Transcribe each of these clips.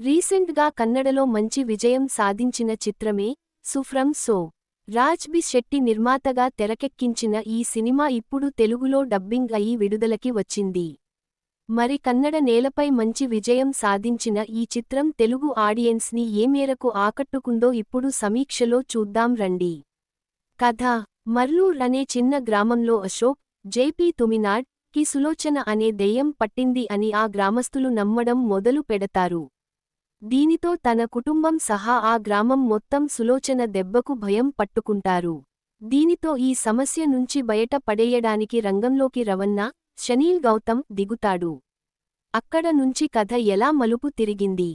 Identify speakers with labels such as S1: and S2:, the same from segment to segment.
S1: రీసెంట్గా కన్నడలో మంచి విజయం సాధించిన చిత్రమే సుఫ్రం సో. రాజ్ బి శెట్టి నిర్మాతగా తెరకెక్కించిన ఈ సినిమా ఇప్పుడు తెలుగులో డబ్బింగ్ అయి విడుదలకి వచ్చింది. మరి కన్నడ నేలపై మంచి విజయం సాధించిన ఈ చిత్రం తెలుగు ఆడియన్స్ని ఏ మేరకు ఆకట్టుకుందో ఇప్పుడు సమీక్షలో చూద్దాం రండి. కథ మర్లూర్ అనే చిన్న గ్రామంలో అశోక్ జేపీ తుమినాడ్కి సులోచన అనే దెయ్యం పట్టింది అని ఆ గ్రామస్తులు నమ్మడం మొదలు పెడతారు. దీనితో తన కుటుంబం సహా ఆ గ్రామం మొత్తం సులోచన దెబ్బకు భయం పట్టుకుంటారు. దీనితో ఈ సమస్య నుంచి బయట పడేయడానికి రంగంలోకి రవన్న షనీల్ గౌతమ్ దిగుతాడు. అక్కడ నుంచి కథ ఎలా మలుపు తిరిగింది?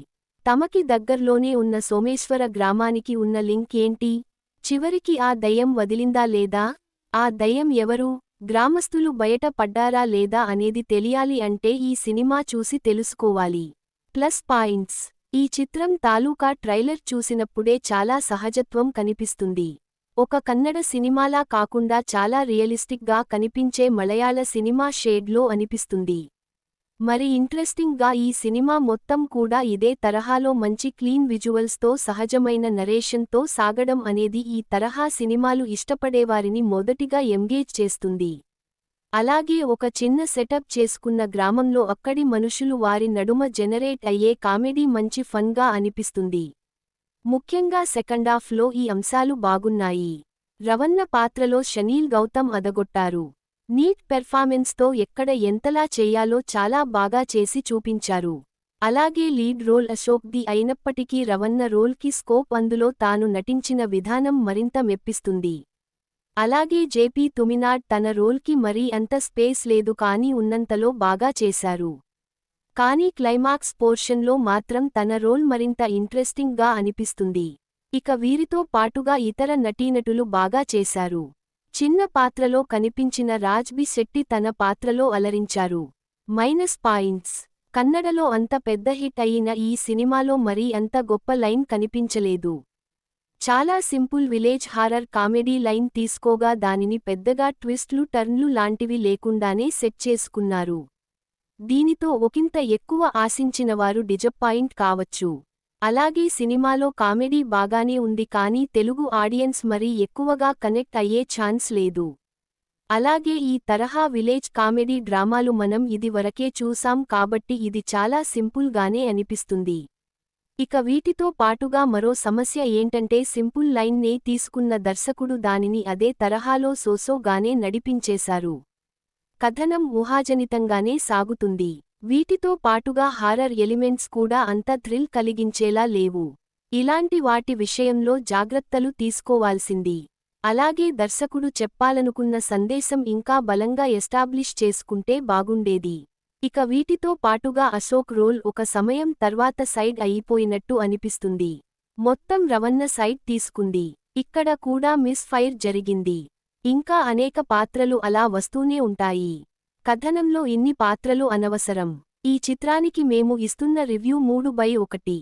S1: తమకి దగ్గర్లోనే ఉన్న సోమేశ్వర గ్రామానికి ఉన్న లింక్ ఏంటి? చివరికి ఆ దయ్యం వదిలిందా లేదా? ఆ దయ్యం ఎవరు? గ్రామస్తులు బయట పడ్డారా లేదా అనేది తెలియాలి అంటే ఈ సినిమా చూసి తెలుసుకోవాలి. Plus points. ఈ చిత్రం తాలూకా ట్రైలర్ చూసినప్పుడే చాలా సహజత్వం కనిపిస్తుంది. ఒక కన్నడ సినిమాలా కాకుండా చాలా రియలిస్టిక్గా కనిపించే మలయాళ సినిమా షేడ్లో అనిపిస్తుంది. మరి ఇంట్రెస్టింగ్గా ఈ సినిమా మొత్తం కూడా ఇదే తరహాలో మంచి క్లీన్ విజువల్స్తో సహజమైన నరేషన్తో సాగడం అనేది ఈ తరహా సినిమాలు ఇష్టపడేవారిని మొదటిగా ఎంగేజ్ చేస్తుంది. అలాగే ఒక చిన్న సెటప్ చేసుకున్న గ్రామంలో అక్కడి మనుషులు వారి నడుమ జనరేట్ అయ్యే కామెడీ మంచి ఫన్గా అనిపిస్తుంది. ముఖ్యంగా సెకండాఫ్లో ఈ అంశాలు బాగున్నాయి. రవన్న పాత్రలో షనీల్ గౌతమ్ అదగొట్టారు. నీట్ పెర్ఫార్మెన్స్తో ఎక్కడ ఎంతలా చేయాలో చాలా బాగా చేసి చూపించారు. అలాగే లీడ్ రోల్ అశోక్ది అయినప్పటికీ రవన్న రోల్కి స్కోప్ అందులో తాను నటించిన విధానం మరింత మెప్పిస్తుంది. అలాగే జేపీ తుమినాడ్ తన రోల్కి మరీ అంత స్పేస్ లేదు కానీ ఉన్నంతలో బాగా చేశారు. కానీ క్లైమాక్స్ పోర్షన్లో మాత్రం తన రోల్ మరింత ఇంట్రెస్టింగ్గా అనిపిస్తుంది. ఇక వీరితో పాటుగా ఇతర నటీనటులు బాగా చేశారు. చిన్న పాత్రలో కనిపించిన రాజ్బి శెట్టి తన పాత్రలో అలరించారు. Minus points. కన్నడలో అంత పెద్ద హిట్ అయిన ఈ సినిమాలో మరీ అంత గొప్ప లైన్ కనిపించలేదు. చాలా simple village horror comedy line తీసుకోగా దానిని పెద్దగా ట్విస్ట్లు టర్న్లు లాంటివి లేకుండానే సెట్ చేసుకున్నారు. దీనితో ఒకంత ఎక్కువ ఆశించినవారు డిజపాయింట్ కావచ్చు. అలాగే సినిమాలో కామెడీ బాగానే ఉంది కానీ తెలుగు ఆడియన్స్ మరీ ఎక్కువగా కనెక్ట్ అయ్యే ఛాన్స్ లేదు. అలాగే ఈ తరహా విలేజ్ కామెడీ డ్రామాలు మనం ఇది వరకే చూసాం కాబట్టి ఇది చాలా సింపుల్గానే అనిపిస్తుంది. ఇక వీటితో పాటుగా మరో సమస్య ఏంటంటే సింపుల్ లైన్నే తీసుకున్న దర్శకుడు దానిని అదే తరహాలో సోసోగానే నడిపించేశారు. కథనం ఊహాజనితంగానే సాగుతుంది. వీటితో పాటుగా హారర్ ఎలిమెంట్స్ కూడా అంత థ్రిల్ కలిగించేలా లేవు. ఇలాంటి వాటి విషయంలో జాగ్రత్తలు తీసుకోవాల్సింది. అలాగే దర్శకుడు చెప్పాలనుకున్న సందేశం ఇంకా బలంగా ఎస్టాబ్లిష్ చేసుకుంటే బాగుండేది. ఇక వీటితో పాటుగా అశోక్ రోల్ ఒక సమయం తర్వాత సైడ్ అయిపోయినట్టు అనిపిస్తుంది. మొత్తం రవన్న సైడ్ తీసుకుంది. ఇక్కడ కూడా మిస్ ఫైర్ జరిగింది. ఇంకా అనేక పాత్రలు అలా వస్తూనే ఉంటాయి. కథనంలో ఇన్ని పాత్రలు అనవసరం. ఈ చిత్రానికి మేము ఇస్తున్న రివ్యూ మూడు బై ఒకటి.